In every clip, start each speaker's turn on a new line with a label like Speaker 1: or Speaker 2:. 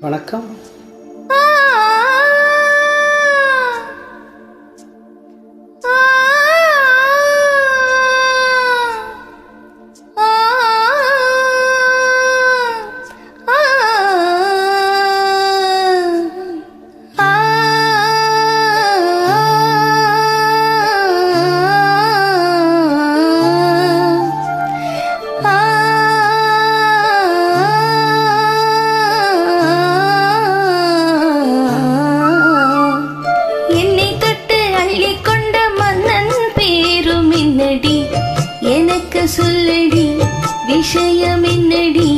Speaker 1: வணக்கம்.
Speaker 2: என்னடி எனக்கு சொல்லடி விஷயம் என்னடி?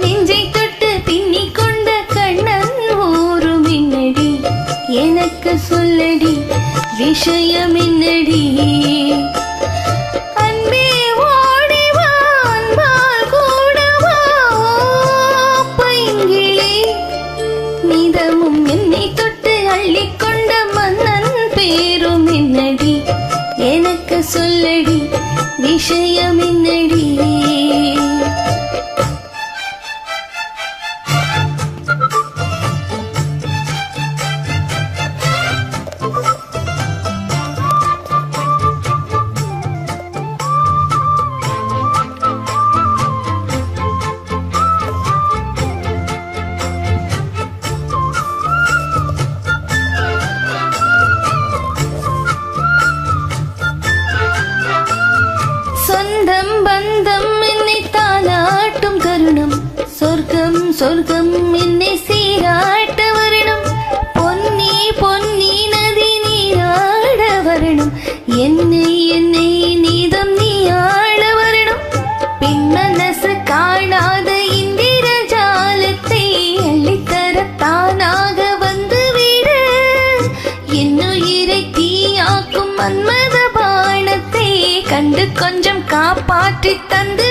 Speaker 2: நெஞ்சை தொட்டு பின்னிக் கொண்ட கண்ணன் ஊரும் என்னடி? எனக்கு சொல்லடி விஷயம் என்னடி? சொல்லடி விஷய சொர்க்கம் என்னை சீராட்ட வரணும். பொன்னி பொன்னி நதி நீராட வரணும். என்னை என்னை நீதம் நீ ஆள வரணும் பின்னனசு காணாத இந்திர ஜாலத்தை அள்ளித்தரத்தானாக வந்து விடு. என்னுயிரை தீயாக்கும் மன்மத பாணத்தை கண்டு கொஞ்சம் காப்பாற்றி தந்து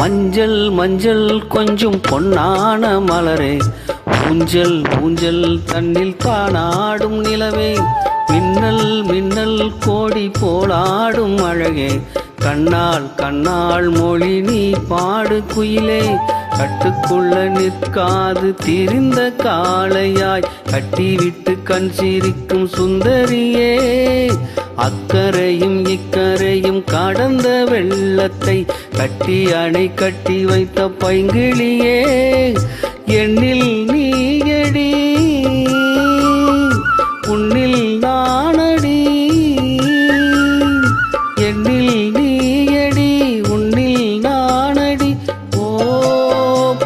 Speaker 1: மஞ்சள் மஞ்சள் கொஞ்சம் பொன்னான மலரே ஊஞ்சல் ஊஞ்சல் தண்ணில் தானாடும் நிலவே மின்னல் மின்னல் கோடி போலாடும் அழகே கண்ணால் கண்ணால் மொழி நீ பாடு குயிலே கட்டுக்குள்ள நிற்காது திரிந்த காளையாய் கட்டிவிட்டு கண் சிரிக்கும் சுந்தரியே. அக்கரையும் இக்கரையும் கடந்த வெள்ளத்தை கட்டி அணை கட்டி வைத்த பைங்கிளியே. எண்ணில் நீயடி எடி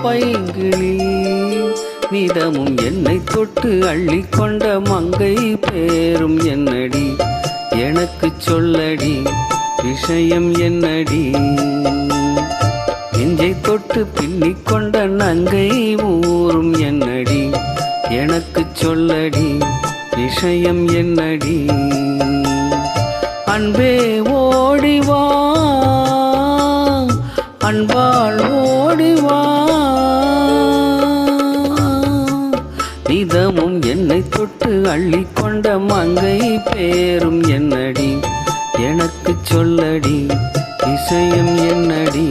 Speaker 1: பைங்கிளி நிதமும் என்னை தொட்டு அள்ளிக்கொண்ட மங்கை பேரும் என்னடி? எனக்கு சொல்லடி விஷயம் என்னடி? நெஞ்சை தொட்டு பின்னிக் கொண்ட நங்கை ஊரும் என்னடி? எனக்கு சொல்லடி விஷயம் என்னடி? அன்பே ஓடிவா அன்பால் ஓடி இதமும் நிதமும் என்னை தொட்டு அள்ளிக்கொண்ட மங்கை பேரும் என்னடி? எனக்கு சொல்லடி விஷயம் என்னடி?